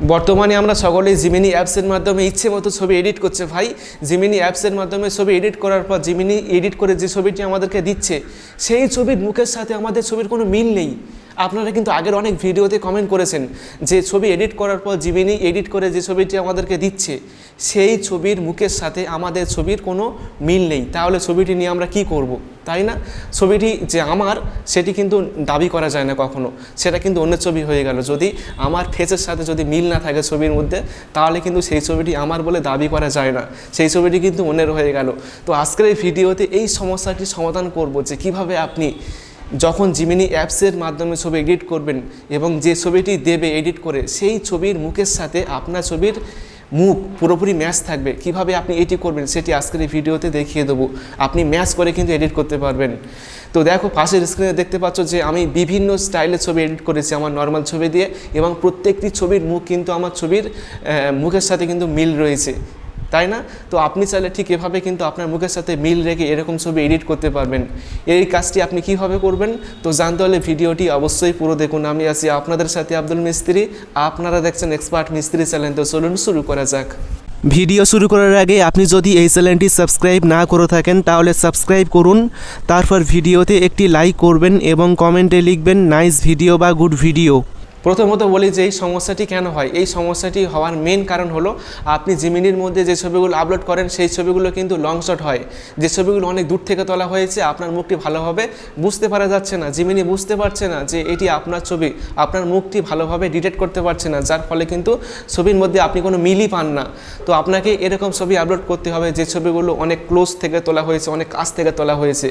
বর্তমানে আমরা সকলেই জিমিনি অ্যাপসের মাধ্যমে ইচ্ছে মতো ছবি এডিট করছে ভাই। জিমিনি অ্যাপসের মাধ্যমে ছবি এডিট করার পর জিমিনি এডিট করে যে ছবিটি আমাদেরকে দিচ্ছে, সেই ছবির মুখের সাথে আমাদের ছবির কোনো মিল নেই। আপনারা কিন্তু আগের অনেক ভিডিওতে কমেন্ট করেছেন যে ছবি এডিট করার পর জিমিনি এডিট করে যে ছবিটি আমাদেরকে দিচ্ছে, সেই ছবির মুখের সাথে আমাদের ছবির কোনো মিল নেই। তাহলে ছবিটি নিয়ে আমরা কি করব। তাই না? ছবিটি যে আমার, সেটি কিন্তু দাবি করা যায় না কখনো। সেটা কিন্তু অন্য ছবি হয়ে গেল। যদি আমার ফেসের সাথে যদি মিল না থাকে ছবির মধ্যে, তাহলে কিন্তু সেই ছবিটি আমার বলে দাবি করা যায় না। সেই ছবিটি কিন্তু অন্যের হয়ে গেল। তো আজকের এই ভিডিওতে এই সমস্যাটি সমাধান করব যে কীভাবে আপনি যখন জিমিনি অ্যাপসের মাধ্যমে ছবি এডিট করবেন এবং যে ছবিটি দেবে এডিট করে, সেই ছবির মুখের সাথে আপনার ছবির মুখ পুরোপুরি ম্যাচ থাকবে। কীভাবে আপনি এটি করবেন সেটি আজকের এই ভিডিওতে দেখিয়ে দেবো। আপনি ম্যাচ করে কিন্তু এডিট করতে পারবেন। তো দেখো, পাশের স্ক্রিনে দেখতে পাচ্ছ যে আমি বিভিন্ন স্টাইলের ছবি এডিট করেছি আমার নর্মাল ছবি দিয়ে এবং প্রত্যেকটি ছবির মুখ কিন্তু আমার ছবির মুখের সাথে কিন্তু মিল রয়েছে। তাই না? তো আপনি চাইলে ঠিক এভাবে কিন্তু আপনার মুখের সাথে মিল রেখে এরকম ছবি এডিট করতে পারবেন। এই কাজটি আপনি কীভাবে করবেন? তো জানতে হলে ভিডিওটি অবশ্যই পুরো দেখুন। আমি আছি আপনাদের সাথে আব্দুল মিস্ত্রি। আপনারা দেখছেন এক্সপার্ট মিস্ত্রি চ্যানেল তো চলুন শুরু করা যাক। ভিডিও শুরু করার আগে আপনি যদি এই চ্যানেলটি সাবস্ক্রাইব না করে থাকেন, তাহলে সাবস্ক্রাইব করুন। তারপর ভিডিওতে একটি লাইক করবেন এবং কমেন্টে লিখবেন নাইস ভিডিও বা গুড ভিডিও প্রথমত বলি যে এই সমস্যাটি কেন হয়? এই সমস্যাটি হওয়ার মেন কারণ হলো আপনি জিমিনির মধ্যে যে ছবিগুলো আপলোড করেন, সেই ছবিগুলো কিন্তু লং শট হয়। যে ছবিগুলো অনেক দূর থেকে তোলা হয়েছে, আপনার মুখটি ভালোভাবে বুঝতে পারা যাচ্ছে না। জিমিনি বুঝতে পারছে না যে এটি আপনার ছবি, আপনার মুখটি ভালোভাবে ডিটেক্ট করতে পারছে না, যার ফলে কিন্তু ছবির মধ্যে আপনি কোনো মিলই পান না। তো আপনাকে এরকম ছবি আপলোড করতে হবে যে ছবিগুলো অনেক ক্লোজ থেকে তোলা হয়েছে, অনেক কাছ থেকে তোলা হয়েছে।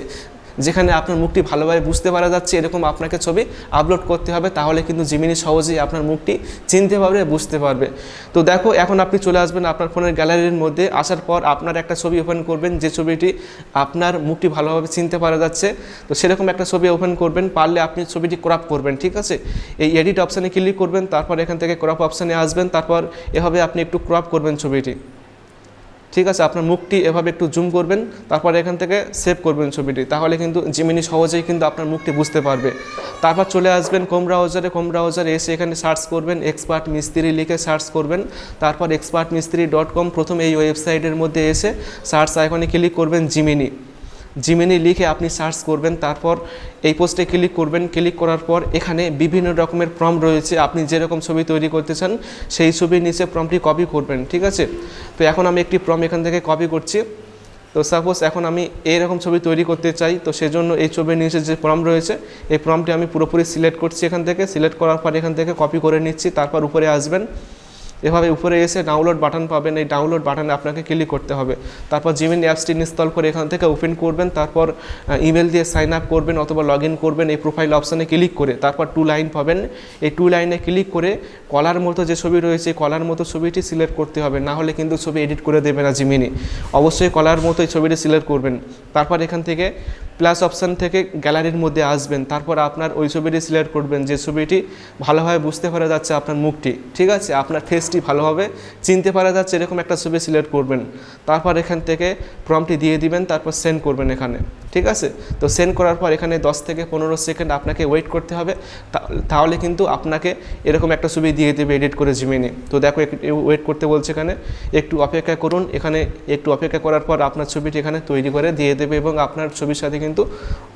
যেখানে আপনার মুখটি ভালোভাবে বুঝতে পারা যাচ্ছে, এরকম আপনাকে ছবি আপলোড করতে হবে, তাহলে কিন্তু জিমিনি সহজেই আপনার মুখটি চিনতে পারবে, বুঝতে পারবে। তো দেখো, এখন আপনি চলে আসবেন আপনার ফোনের গ্যালারির মধ্যে, আসার পর আপনার একটা ছবি ওপেন করবেন, যে ছবিটি আপনার মুখটি ভালোভাবে চিনতে পারা যাচ্ছে। তো সেরকম একটা ছবি ওপেন করবেন, পারলে আপনি ছবিটি ক্রপ করবেন, ঠিক আছে? এই এডিট অপশানে ক্লিক করবেন, তারপর এখান থেকে ক্রপ অপশানে আসবেন, তারপর এভাবে আপনি একটু ক্রপ করবেন ছবিটি। ঠিক আছে, আপনার মুখটি এভাবে একটু জুম করবেন, তারপর এখান থেকে সেভ করবেন ছবিটি, তাহলে কিন্তু জিমিনি সহজেই কিন্তু আপনার মুখটি বুঝতে পারবে। তারপর চলে আসবেন কোম ব্রাউজারে কোম ব্রাউজারে এসে এখানে সার্চ করবেন এক্সপার্ট মিস্ত্রি লিখে সার্চ করবেন, তারপর এক্সপার্ট মিস্ত্রি ডট কম প্রথম এই ওয়েবসাইটের মধ্যে এসে সার্চ আইকনে ক্লিক করবেন জিমিনি জিমিনি লিখে আপনি সার্চ করবেন, তারপর এই পোস্টে ক্লিক করবেন। ক্লিক করার পর এখানে বিভিন্ন রকমের প্রম রয়েছে। আপনি যেরকম ছবি তৈরি করতে চান, সেই ছবির নিচে প্রমটি কপি করবেন, ঠিক আছে? তো এখন আমি একটি প্রম এখান থেকে কপি করছি। তো সাপোজ এখন আমি এইরকম ছবি তৈরি করতে চাই, তো সেজন্য এই ছবির নিচে যে প্রম রয়েছে, এই প্রমটি আমি পুরোপুরি সিলেক্ট করছি এখান থেকে। সিলেক্ট করার পর এখান থেকে কপি করে নিচ্ছি, তারপর উপরে আসবেন। এভাবে উপরে এসে ডাউনলোড বাটন পাবেন। এই ডাউনলোড বাটনে আপনাকে ক্লিক করতে হবে। তারপর জিমেন অ্যাপসটি ইনস্টল করে এখান থেকে ওপেন করবেন। তারপর ইমেল দিয়ে সাইন আপ করবেন অথবা লগ ইন করবেন এই প্রোফাইল অপশানে ক্লিক করে। তারপর টু লাইন পাবেন। এই টু লাইনে ক্লিক করে কলার মতো যে ছবি রয়েছে কলার মতো ছবিটি সিলেক্ট করতে হবে। না হলে কিন্তু ছবি এডিট করে দেবে না জিমিনি অবশ্যই কলার মতো এই ছবিটি সিলেক্ট করবেন। তারপর এখান থেকে প্লাস অপশান থেকে গ্যালারির মধ্যে আসবেন, তারপর আপনার ওই ছবিটি সিলেক্ট করবেন, যে ছবিটি ভালোভাবে বুঝতে পারা যাচ্ছে আপনার মুখটি, ঠিক আছে? আপনার ফেসটি ভালোভাবে চিনতে পারা যাচ্ছে এরকম একটা ছবি সিলেক্ট করবেন, তারপর এখান থেকে প্রমটি দিয়ে দিবেন, তারপর সেন্ড করবেন এখানে। ঠিক আছে? তো সেন্ড করার পর এখানে 10 থেকে পনেরো সেকেন্ড আপনাকে ওয়েট করতে হবে। তাহলে কিন্তু আপনাকে এরকম একটা ছবি দিয়ে দেবে এডিট করে জিমিনে তো দেখো ওয়েট করতে বলছে এখানে, একটু অপেক্ষা করুন। এখানে একটু অপেক্ষা করার পর আপনার ছবিটি এখানে তৈরি করে দিয়ে দেবে এবং আপনার ছবির সাথে কিন্তু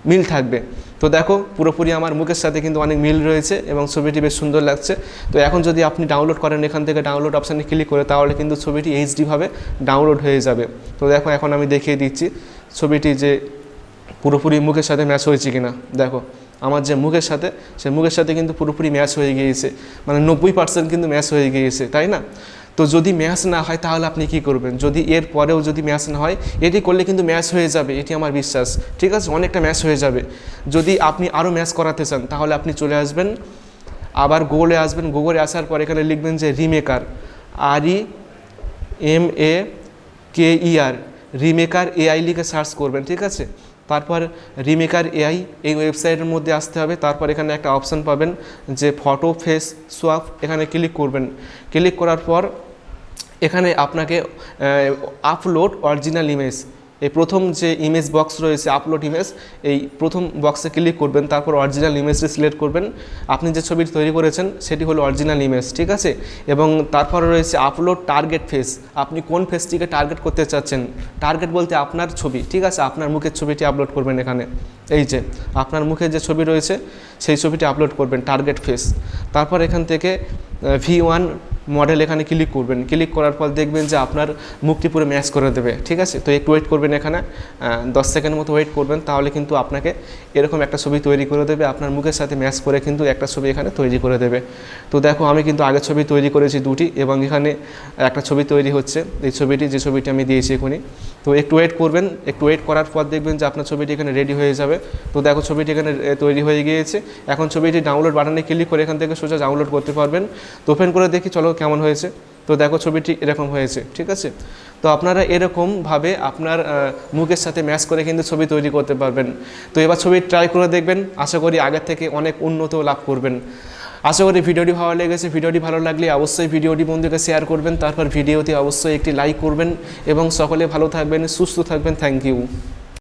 মিল থাকবে। তো দেখো, পুরোপুরি আমার মুখের সাথে কিন্তু অনেক মিল রয়েছে এবং ছবিটি বেশ সুন্দর লাগছে। তো এখন যদি আপনি ডাউনলোড করেন এখান থেকে ডাউনলোড অপশানে ক্লিক করে, তাহলে কিন্তু ছবিটি এইচডিভাবে ডাউনলোড হয়ে যাবে। তো দেখো, এখন আমি দেখিয়ে দিচ্ছি। ছবিটি যে পুরোপুরি মুখের সাথে ম্যাচ হয়েছে কিনা? দেখো, আমার যে মুখের সাথে, সে মুখের সাথে কিন্তু পুরোপুরি ম্যাচ হয়ে গিয়েছে। মানে নব্বই পার্সেন্ট কিন্তু ম্যাচ হয়ে গিয়েছে, তাই না? তো যদি ম্যাচ না হয়, তাহলে আপনি কি করবেন? যদি এর পরেও যদি ম্যাচ না হয়, এটি করলে কিন্তু ম্যাচ হয়ে যাবে, এটি আমার বিশ্বাস। ঠিক আছে? অনেকটা ম্যাচ হয়ে যাবে। যদি আপনি আরও ম্যাচ করাতে চান, তাহলে আপনি চলে আসবেন। আবার গুগলে আসবেন। গুগলে আসার পর এখানে লিখবেন যে remaker R E M A K E R remaker AI লিখে সার্চ করবেন, ঠিক আছে? তারপর রিমেকার এআই, এই ওয়েবসাইটের মধ্যে আসতে হবে। তারপর এখানে একটা অপশান পাবেন যে ফটো, ফেস সোয়াপ এখানে ক্লিক করবেন। ক্লিক করার পর এখানে আপনাকে আপলোড অরিজিনাল ইমেজ এই প্রথম যে ইমেজ বক্স রয়েছে আপলোড ইমেজ এই প্রথম বক্সে ক্লিক করবেন, তারপর অরিজিনাল ইমেজটি সিলেক্ট করবেন। আপনি যে ছবিটি তৈরি করেছেন, সেটি হলো অরিজিনাল ইমেজ ঠিক আছে? এবং তারপরে রয়েছে আপলোড টার্গেট ফেস আপনি কোন ফেসটিকে টার্গেট করতে চাচ্ছেন? টার্গেট বলতে আপনার ছবি, ঠিক আছে? আপনার মুখের ছবিটি আপলোড করবেন এখানে। এই যে, আপনার মুখে যে ছবি রয়েছে, সেই ছবিটি আপলোড করবেন টার্গেট ফেস তারপর এখান থেকে ভি ওয়ান মডেল এখানে ক্লিক করবেন। ক্লিক করার পর দেখবেন যে আপনার মুখটি পুরো ম্যাচ করে দেবে। ঠিক আছে? তো একটু ওয়েট করবেন এখানে। দশ সেকেন্ড মতো ওয়েট করবেন, তাহলে কিন্তু আপনাকে এরকম একটা ছবি তৈরি করে দেবে। আপনার মুখের সাথে ম্যাচ করে কিন্তু একটা ছবি এখানে তৈরি করে দেবে। তো দেখো, আমি কিন্তু আগের ছবি তৈরি করেছি দুটি এবং এখানে একটা ছবি তৈরি হচ্ছে। এই ছবিটি, যে ছবিটি আমি দিয়েছি এখনই তো একটু ওয়েট করবেন, একটু ওয়েট করার পর দেখবেন যে আপনার ছবিটি এখানে রেডি হয়ে যাবে। তো দেখো ছবিটি এখানে তৈরি হয়ে গিয়েছে। এখন ছবিটি ডাউনলোড বাটনে ক্লিক করে এখান থেকে সোজা ডাউনলোড করতে পারবেন। তো ওপেন করে দেখি, চলো কেমন হয়েছে। তো দেখো ছবিটি এরকম হয়েছে, ঠিক আছে? তো আপনারা এরকমভাবে আপনার মুখের সাথে ম্যাচ করে কিন্তু ছবি তৈরি করতে পারবেন। তো এবার ছবি ট্রাই করে দেখবেন। আশা করি আগের থেকে অনেক উন্নত লাভ করবেন। আশা করি ভিডিওটি ভালো লেগেছে। ভিডিওটি ভালো লাগলে অবশ্যই ভিডিওটি বন্ধুকে শেয়ার করবেন। তারপর ভিডিওতে অবশ্যই একটি লাইক করবেন এবং সকলে ভালো থাকবেন, সুস্থ থাকবেন। Thank you